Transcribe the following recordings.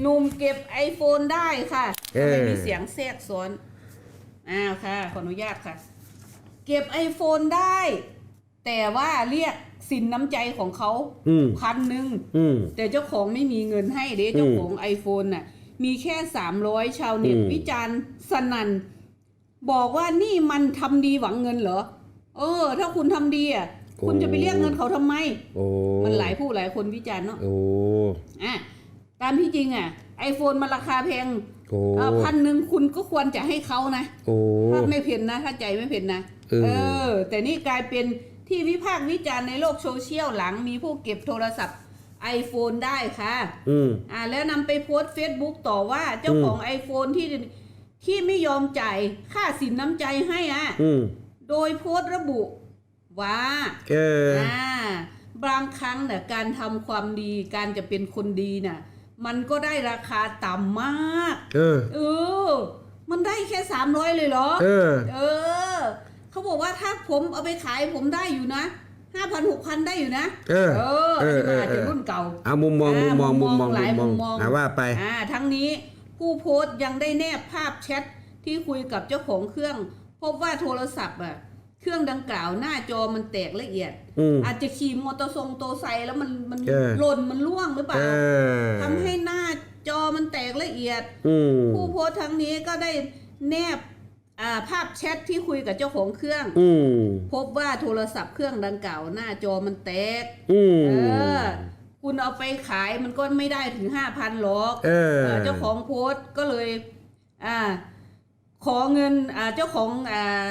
หนุ่มเก็บ iPhone ได้ค่ะเออทำไมมีเสียงแทรกซ้อนอ้าวค่ะ ขออนุญาตค่ะ เก็บ iPhone ได้ แต่ว่าเรียกสินน้ำใจของเขาอืม พันหนึ่ง อืม แต่เจ้าของไม่มีเงินให้เด้เจ้าของ iPhone น่ะ มีแค่สามร้อยชาวเน็ตอืม วิจารณ์สนันบอกว่านี่มันทำดีหวังเงินเหรอ เออ ถ้าคุณทำดีอะ คุณจะไปเรียกเงินเขาทำไม โอ้มันหลายผู้หลายคนวิจารณ์เนาะโอ้ อะ ตามที่จริงอะ iPhone มันราคาแพงโอ้พันหนึ่งคุณก็ควรจะให้เขานะโอ้ถ้าไม่เพ็นนะ ถ้าใจไม่เพ็นนะเอออ แต่นี่กลายเป็นที่วิพากษ์วิจารณ์ในโลกโซเชียลหลังมีผู้เก็บโทรศัพท์ iPhone ได้ค่ะ อืมอ่า แล้วนำไปโพสต์ Facebook ต่อว่าเจ้าของ iPhone ที่ที่ไม่ยอมจ่ายค่าสินน้ำใจให้อะอืมโดยโพสต์ระบุว่าเอออ่าบางครั้งเนี่ยการทำความดีการจะเป็นคนดีน่ะ มันก็ได้ราคาต่ำมาก เออ เออ มันได้แค่สามร้อยเลยเหรอ เออ เออ เขาบอกว่าถ้าผมเอาไปขายผมได้อยู่นะห้าพันหกพันได้อยู่นะ เออ เอออันนี้มันเอออาจเออจะรุ่นเก่าเอามุมมองมุมมองมุมมองหลายมุมมองมุมมองอ่าว่าไป อ่า ทั้งนี้ผู้โพสต์ยังได้แนบภาพแชทที่คุยกับเจ้าของเครื่อง พบว่าโทรศัพท์อะ เครื่องดังกล่าวหน้าจอมันแตกละเอียด อืม อาจจะขี่มอเตอร์ทรงโตไซค์แล้วมันมันเออ หล่นมันล่วงหรือเปเอล่าอทำให้หน้าจอมันแตกละเอียด อืม ผู้โพสต์ทั้งนี้ก็ได้แนบอ่าภาพแชทที่คุยกับเจ้าของเครื่อง อืม พบว่าโทรศัพท์เครื่องดังกล่าวหน้าจอมันแตก อืม เออ คุณเอาไปขายมันก็ไม่ได้ถึงห้าพันหรอกเออ เออเจ้าของโพสต์ก็เลย อ่า ขอเงิน อ่า เจ้าของ อ่า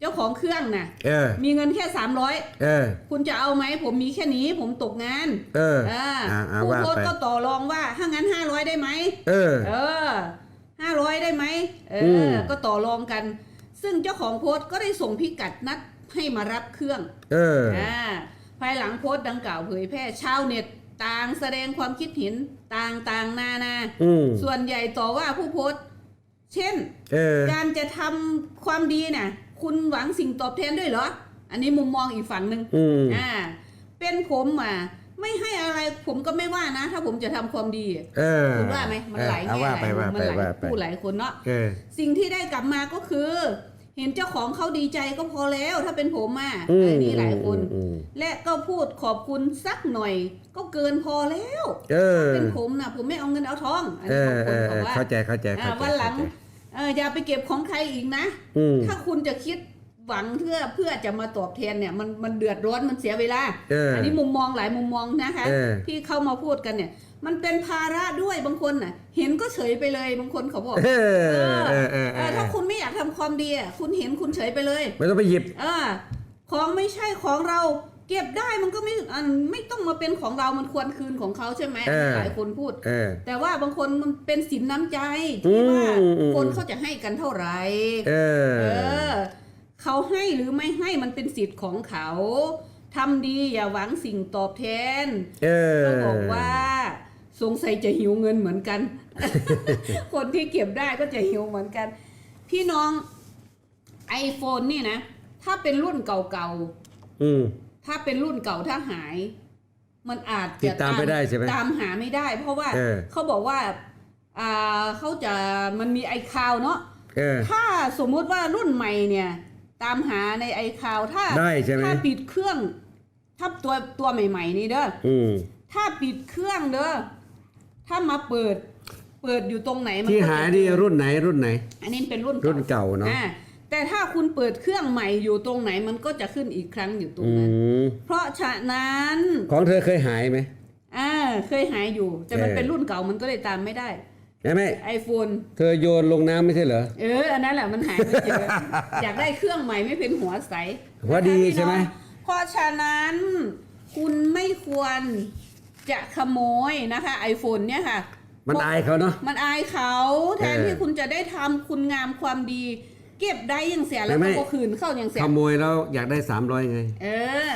เจ้าของเครื่องน่ะเออ มีเงินแค่สามร้อยเออ คุณจะเอาไหมผมมีแค่นี้ ผมตกงานเอออ่าอ่าอ่าผู้ว่าโพสไปต์ก็ต่อรองว่าถ้างั้นห้าร้อยได้ไหม เออ เออห้าร้อยได้ไหมเออม ก็ต่อรองกัน ซึ่งเจ้าของโพสต์ก็ได้ส่งพิกัดนัดให้มารับเครื่องเออ อ่าภายหลังโพสต์ดังกล่าวเผยแพร่ชาวเน็ตต่างแสดงความคิดเห็นต่างต่างๆนานา อืมส่วนใหญ่ต่อว่าผู้โพสต์ เช่น เออ การจะทำความดีน่ะ คุณหวังสิ่งตอบแทนด้วยเหรอ อันนี้มุมมองอีกฝั่งหนึ่งอืม อ่า เป็นผมอะไม่ให้อะไรผมก็ไม่ว่านะ ถ้าผมจะทำความดีเออคุณว่าไหมมันหลายเออแง่ว่าหไปลายมุว่ามมัไปนหลายว่าไป ผู้หลายคนเนาะ เออ สิ่งที่ได้กลับมาก็คือ เห็นเจ้าของเขาดีใจก็พอแล้วถ้าเป็นผมอะอืมเออนี่หลายคนอืมและก็พูดขอบคุณสักหน่อย ก็เกินพอแล้วเออเป็นผมนะผมไม่เอาเงินเอาทองอันเอนี้อบางเอคนอบอกว่าเข้าใจเข้าใจอ่าเข้าใจวันหลังเข้าใจเอออย่าไปเก็บของใครอีกนะอืมถ้าคุณจะคิดหวังเพื่อเพื่อจะมาตอบแทนเนี่ยมันมันเดือดร้อนมันเสียเวลาเอออันนี้มุมมองหลายมุมมองนะคะเออที่เข้ามาพูดกันเนี่ย มันเป็นภาระด้วยบางคนน่ะ เห็นก็เฉยไปเลยบางคนเขาบอกเออเออเออเออเออถ้าคุณ ไม่อยากทำความดีอะคุณเห็นคุณเฉยไปเลย ไม่ต้องไปหยิบเออของไม่ใช่ของเราเก็บได้มันก็ไม่อันไม่ต้องมาเป็นของเรามันควรคืนของเขาใช่ไหมเออหลายคนพูดเออแต่ว่าบางคนมันเป็นสินน้ำใจที่ว่าอืมอืมคนเขาจะให้กันเท่าไหร่เออเออเขาให้หรือไม่ให้มันเป็นสิทธิ์ของเขาทำดีอย่าหวังสิ่งตอบแทนเออก็บอกว่าสงสัยจะหิวเงินเหมือนกัน คนที่เก็บได้ก็จะหิวเหมือนกัน พี่น้อง iPhone นี่นะ ถ้าเป็นรุ่นเก่าอืม ๆ ถ้าเป็นรุ่นเก่าถ้าหาย มันอาจติจะดตามไม่ได้ใช่ไหมตามหาไม่ได้ เพราะว่าเออเขาบอกว่าอ่าเขาจะมันมีไอคาวเนาะ เออ ถ้าสมมุติว่ารุ่นใหม่เนี่ย ตามหาในไอคาวถ้าได้ใช่ไหม ถ้าปิดเครื่องถ้าตัวตัวใหม่ ๆ นี่เด้อ อืม ถ้าปิดเครื่องเด้อ ถ้ามาเปิด เปิดอยู่ตรงไหนมัที่ก็จะหายนี่รุ่นไหนรุ่นไหน อันนี้เป็นรุ่นรุ่นเก่าเนาะอ่แต่ถ้าคุณเปิดเครื่องใหม่อยู่ตรงไหนมันก็จะขึ้นอีกครั้งอยู่ตรงอืนั้น มเพราะฉะนั้นของเธอเคยหายไหม อ่าเคยหายอยู่ แต่มันเออ เป็นรุ่นเก่ามันก็เลยตามไม่ได้ใช่ไหม iPhone เธอโยนลงน้ำไม่ใช่เหรอ เออ อันนั้นแหละมันหายไม่เจออยากได้เครื่องใหม่ไม่เป็นหัวใสหัวดีนะคะพี่น้องใช่ไหมเพราะฉะนั้น คุณไม่ควรจะขโมยนะคะ iPhone เนี่ยค่ะ มันอายเขาเนาะ มันอายเขาแทนเออที่คุณจะได้ทำคุณงามความดี เก็บได้อย่างเสียแล้วไม่ก็ไม่คืนเข้าอย่างเสียขโมยแล้วอยากได้สามร้อยไง เออ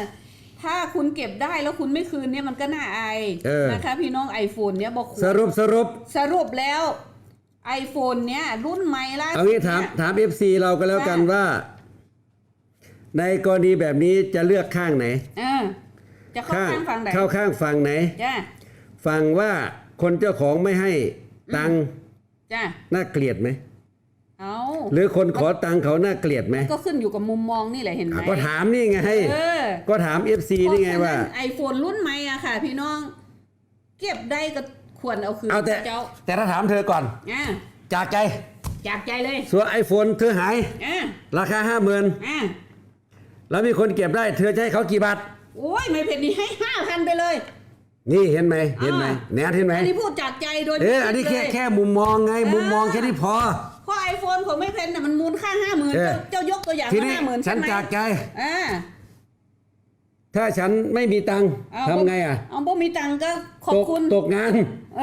ถ้าคุณเก็บได้แล้วคุณไม่คืนเนี่ยมันก็น่าอายเออ นะคะ พี่น้อง iPhone เนี่ยบอกสรุปสรุป สรุปแล้ว iPhone เนี่ย รุ่นใหม่ล่าสุดเอางี้ถามนี่ย ถามเอฟซีเราก็แล้วกันค่ะว่า ในกรณีแบบนี้จะเลือกข้างไหน เออจะเข้าข้างฝั่งไหนเข้าข้างฝั่งไหน จ้า ฝั่งว่าคนเจ้าของไม่ให้ตังค์จ้ะน่าเกลียดไหม เอาหรือคนขอตังค์เขาน่าเกลียดไหมก็ขึ้นอยู่กับมุมมองนี่แหละเห็นไหมอะก็ถามนี่ไง เออก็ถาม FC นี่ไงว่าไอโฟนรุ่นใหม่อะค่ะ พี่น้อง เก็บได้ก็ควรเอาคืนเอาแต่เจ้าแต่ถ้าถามเธอก่อนอะจากใจ จากใจเลย ส่วนไอโฟนเธอหายอะราคาห้าหมื่นอะแล้วมีคนเก็บได้ เธอจะให้เขากี่บาทโอ้ยไม่เผ็ดนี่ให้ห้าพันไปเลย นี่เห็นไหมเห็นไหมอ่าแนทเห็นไหมอันนี้พูดจากใจโดยเออไม่อันนี้คิแค่ดเลยแค่มุมมองไงเออมุมมองแค่นี้พอเพราะไอโฟนของไม่เพนน่ะมันมูลค่าห้าหมื่นเออเจ้ายกตัวอย่างทีว่านี้ห้าหมื่นฉัใช่นไหมจากใจอ่าถ้าฉันไม่มีตังค์เอาทำไงอะเอาบ่มีตังค์ก็ขอบตกคุณตกงานเอ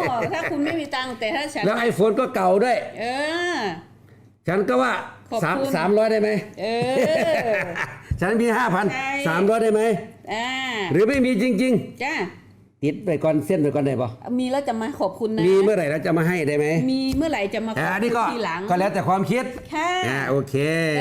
อถ้าคุณไม่มีตังค์แต่ถ้าฉันแล้วไอโฟนก็เก่าด้วย เออ ฉันก็ว่าขอบสามคุณสามร้อยได้ไหมเออ ฉันมีห้าพันใช่ สามร้อยได้ไหม อ่าหรือไม่มีจริง จ้าๆ ติดไปก่อนเส้นไปก่อนได้ปะมีแล้วจะมาขอบคุณนะ มีเมื่อไหร่เราจะมาให้ได้ไหมมีเมื่อไหร่จะมาขอ่าอบอันคุนี้ณก็ทีหลังก็แล้วแต่ความคิดค่ะ อ่าโอเค